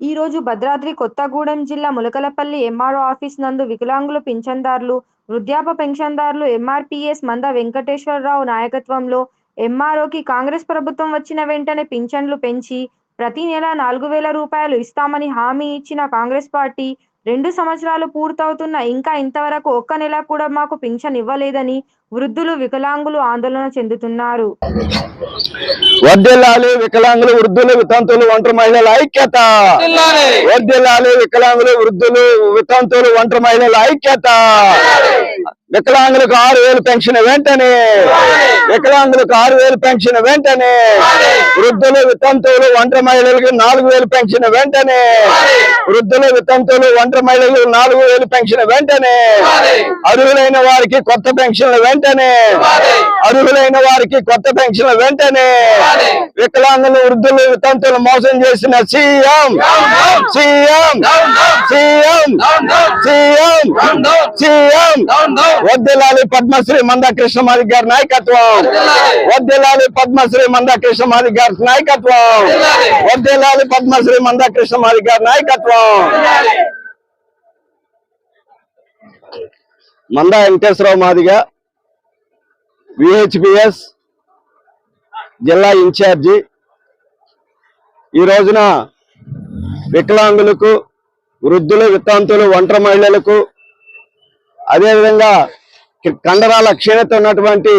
ఈ రోజు భద్రాద్రి కొత్తగూడెం జిల్లా ములకలపల్లి ఎంఆర్ఓ ఆఫీస్ నందు వికలాంగుల పింఛన్దారులు వృద్ధాప్య పెన్షన్దారులు ఎంఆర్పిఎస్ మంద వెంకటేశ్వరరావు నాయకత్వంలో ఎంఆర్ఓకి కాంగ్రెస్ ప్రభుత్వం వచ్చిన వెంటనే పింఛన్లు పెంచి ప్రతి నెల నాలుగు వేల రూపాయలు ఇస్తామని హామీ ఇచ్చిన కాంగ్రెస్ పార్టీ రెండు సంవత్సరాలు పూర్తవుతున్న ఇంకా ఇంతవరకు ఒక్క నెల కూడా మాకు పింఛన్ ఇవ్వలేదని వృద్ధులు వికలాంగులు ఆందోళన చెందుతున్నారు. వర్దిల్లాలి వికలాంగులు వృద్ధులు వితంతులు ఒంటరి మహిళల ఐక్యత. వర్దిల్లాలి వికలాంగులు వృద్ధులు వితంతులు ఒంటరి మహిళల ఐక్యత. వికలాంగులకు ఆరు వేలు పెన్షన్ వెంటనే. వికలాంగులకు ఆరు వేలు పెన్షన్ వెంటనే. వృద్ధులు వితంతువులు ఒంటరి మహిళలకు నాలుగు వేలు పెన్షన్ వెంటనే. వృద్ధులు వితంతువులు ఒంటరి మహిళలకు నాలుగు వేలు పెన్షన్ వెంటనే. అర్హులైన వారికి కొత్త పెన్షన్లు వెంటనే. అర్హులైన వారికి కొత్త పెన్షన్లు వెంటనే. వికలాంగులు వృద్ధులు వితంతులు మోసం చేసిన CM. CM. CM. CM. CM. వద్దెలాలి Padmashri Manda కృష్ణమాలి గారి నాయకత్వం. వద్దెలాలి. పద్మశ్రీ మందా కృష్ణమాలి గారి నాయకత్వం. వద్దెలాలి. పద్మశ్రీ మందా కృష్ణమాలి గారి నాయకత్వం. మందా వెంకటేశ్వరరావు మాదిగా విహెచ్పిఎస్ జిల్లా ఇన్ఛార్జి. ఈ రోజున వికలాంగులకు వృద్ధులు వితాంతులు ఒంటరి మహిళలకు అదేవిధంగా కండరాల క్షీణత ఉన్నటువంటి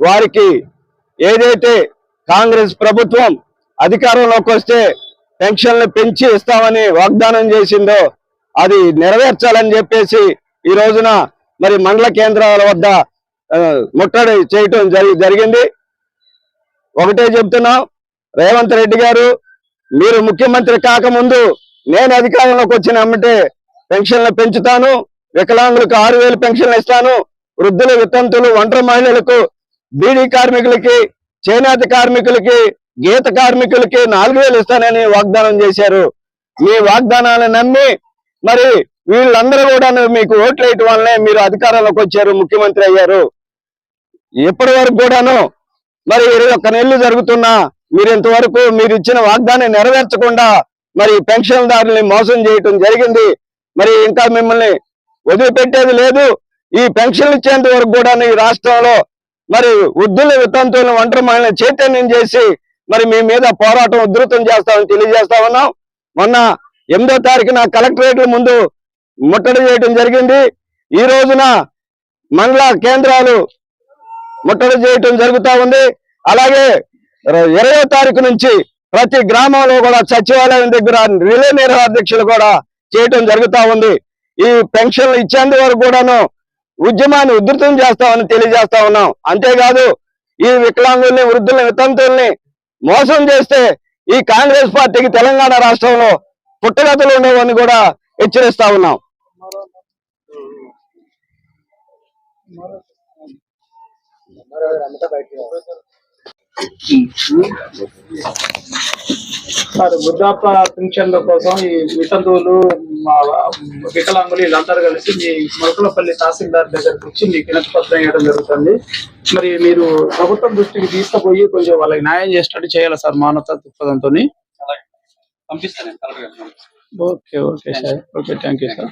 వారికి ఏదైతే కాంగ్రెస్ ప్రభుత్వం అధికారంలోకి వస్తే పెన్షన్లు పెంచి ఇస్తామని వాగ్దానం చేసిందో అది నెరవేర్చాలని చెప్పేసి ఈ రోజున మరి మండల కేంద్రాల వద్ద ముట్టడి చేయటం జరిగింది. ఒకటే చెప్తున్నాం రేవంత్ రెడ్డి గారు మీరు ముఖ్యమంత్రి కాకముందు నేను అధికారంలోకి వచ్చిన అమ్మంటే పెన్షన్లు పెంచుతాను వికలాంగులకు ఆరు వేలు పెన్షన్లు ఇస్తాను వృద్ధులు వితంతులు ఒంటరి మహిళలకు బీడీ కార్మికులకి చేనేత కార్మికులకి గీత కార్మికులకి నాలుగు వేలు ఇస్తానని వాగ్దానం చేశారు. మీ వాగ్దానాలను నమ్మి మరి వీళ్ళందరూ కూడా మీకు ఓట్లు వేయటం వల్లనే మీరు అధికారంలోకి వచ్చారు ముఖ్యమంత్రి అయ్యారు. ఇప్పటి వరకు కూడాను మరి ఇరవై ఒక్క నెలలు జరుగుతున్నా మీరు ఇంతవరకు మీరు ఇచ్చిన వాగ్దాన్ని నెరవేర్చకుండా మరి పెన్షన్దారుల్ని మోసం చేయటం జరిగింది. మరి ఇంకా మిమ్మల్ని వదిలిపెట్టేది లేదు. ఈ పెన్షన్లు ఇచ్చేంత వరకు కూడా ఈ రాష్ట్రంలో మరి వృద్ధుల వితంతువులను ఒంటరి మహిళ చైతన్యం చేసి మరి మీ మీద పోరాటం ఉధృతం చేస్తామని తెలియజేస్తా ఉన్నాం. మొన్న ఎనిమిదో తారీఖున కలెక్టరేట్ల ముందు ముట్టడి చేయటం జరిగింది. ఈ రోజున మండల కేంద్రాలు ముట్టడి చేయటం జరుగుతూ ఉంది. అలాగే ఇరవై తారీఖు నుంచి ప్రతి గ్రామంలో కూడా సచివాలయం దగ్గర రిలే నిర్వాధ్యక్షులు కూడా చేయటం జరుగుతూ ఉంది. ఈ పెన్షన్లు ఇచ్చేందు వరకు కూడాను ఉద్యమాన్ని ఉధృతం చేస్తామని తెలియజేస్తా ఉన్నాం. అంతేకాదు ఈ వికలాంగుల్ని వృద్ధుల్ని వితంతుల్ని మోసం చేస్తే ఈ కాంగ్రెస్ పార్టీకి తెలంగాణ రాష్ట్రంలో పుట్టగతులు ఉండవని కూడా హెచ్చరిస్తా ఉన్నాం. సార్ వృద్ధాప్య పింఛన్ల కోసం ఈ వితంతువులు మా వికలాంగులు వీళ్ళందరూ కలిసి మీ మొలకలపల్లి తహసీల్దార్ దగ్గరకు వచ్చి మీకు వినతి పత్రం ఇవ్వడం జరుగుతుంది. మరి మీరు ప్రభుత్వం దృష్టికి తీసుకుపోయి కొంచెం వాళ్ళకి న్యాయం చేసినట్టు చేయాలి సార్ మానవతా దృక్పథంతో పంపిస్తాను. Okay okay sir. Okay thank you sir.